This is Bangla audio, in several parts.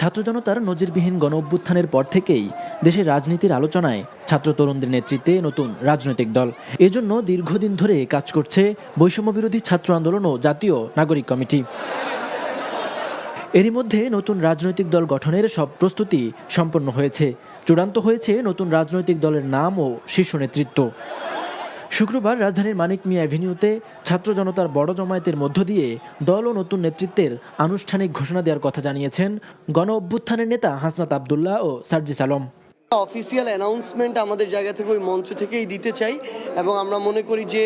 ছাত্র জনতার নজিরবিহীন গণ অভ্যুত্থানের পর থেকেই দেশের রাজনীতির আলোচনায় ছাত্র তরুণদের নেতৃত্বে নতুন রাজনৈতিক দল। এজন্য দীর্ঘদিন ধরে কাজ করছে বৈষম্য বিরোধী ছাত্র আন্দোলন ও জাতীয় নাগরিক কমিটি। এরই মধ্যে নতুন রাজনৈতিক দল গঠনের সব প্রস্তুতি সম্পন্ন হয়েছে। চূড়ান্ত হয়েছে নতুন রাজনৈতিক দলের নাম ও শীর্ষ নেতৃত্ব। শুক্রবার রাজধানীর মানিক মিয়া অ্যাভিনিউতে ছাত্র জনতার বড় জমায়েতের মধ্য দিয়ে দল ও নতুন নেতৃত্বের আনুষ্ঠানিক ঘোষণা দেওয়ার কথা জানিয়েছেন গণ অভ্যুত্থানের নেতা হাসনাত আবদুল্লাহ ও সার্জিস আলম। অফিসিয়াল অ্যানাউন্সমেন্ট আমাদের জায়গা থেকে ওই মঞ্চ থেকেই দিতে চাই এবং আমরা মনে করি যে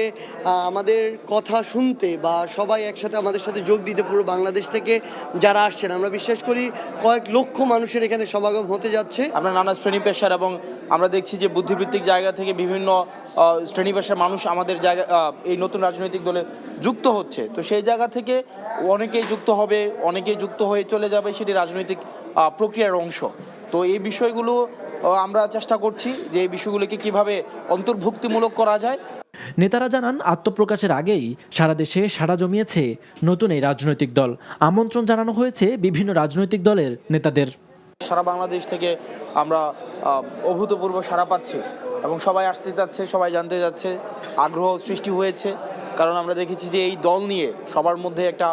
আমাদের কথা শুনতে বা সবাই একসাথে আমাদের সাথে যোগ দিতে পুরো বাংলাদেশ থেকে যারা আসছেন, আমরা বিশ্বাস করি কয়েক লক্ষ মানুষের এখানে সমাগম হতে যাচ্ছে। আমরা নানা শ্রেণি পেশার এবং আমরা দেখছি যে বুদ্ধিবৃত্তিক জায়গা থেকে বিভিন্ন শ্রেণি পেশার মানুষ আমাদের জায়গা এই নতুন রাজনৈতিক দলে যুক্ত হচ্ছে। তো সেই জায়গা থেকে অনেকেই যুক্ত হবে, অনেকেই যুক্ত হয়ে চলে যাবে সেটি রাজনৈতিক প্রক্রিয়ার অংশ। তো এই বিষয়গুলো আমরা চেষ্টা করছি যে এই বিষয়গুলোকে কীভাবে অন্তর্ভুক্তিমূলক করা যায়। নেতারা জানান আত্মপ্রকাশের আগেই সারা দেশে সাড়া জমিয়েছে নতুন এই রাজনৈতিক দল। আমন্ত্রণ জানানো হয়েছে বিভিন্ন রাজনৈতিক দলের নেতাদের। সারা বাংলাদেশ থেকে আমরা অভূতপূর্ব সাড়া পাচ্ছি এবং সবাই আসতে যাচ্ছে সবাই জানতে যাচ্ছে আগ্রহ সৃষ্টি হয়েছে। কারণ আমরা দেখেছি যে এই দল নিয়ে সবার মধ্যে একটা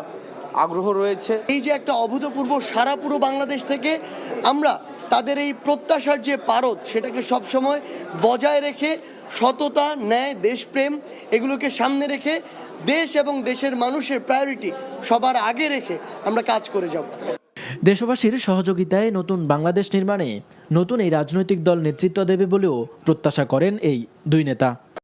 আগ্রহ রয়েছে। এই যে একটা অভূতপূর্ব সারা পুরো বাংলাদেশ থেকে আমরা তাদের এই প্রত্যাশার যে পারদ সেটাকে সবসময় বজায় রেখে সততা ন্যায় দেশপ্রেম এগুলোকে সামনে রেখে দেশ এবং দেশের মানুষের প্রায়োরিটি সবার আগে রেখে আমরা কাজ করে যাব। দেশবাসীর সহযোগিতায় নতুন বাংলাদেশ নির্মাণে নতুন এই রাজনৈতিক দল নেতৃত্ব দেবে বলেও প্রত্যাশা করেন এই দুই নেতা।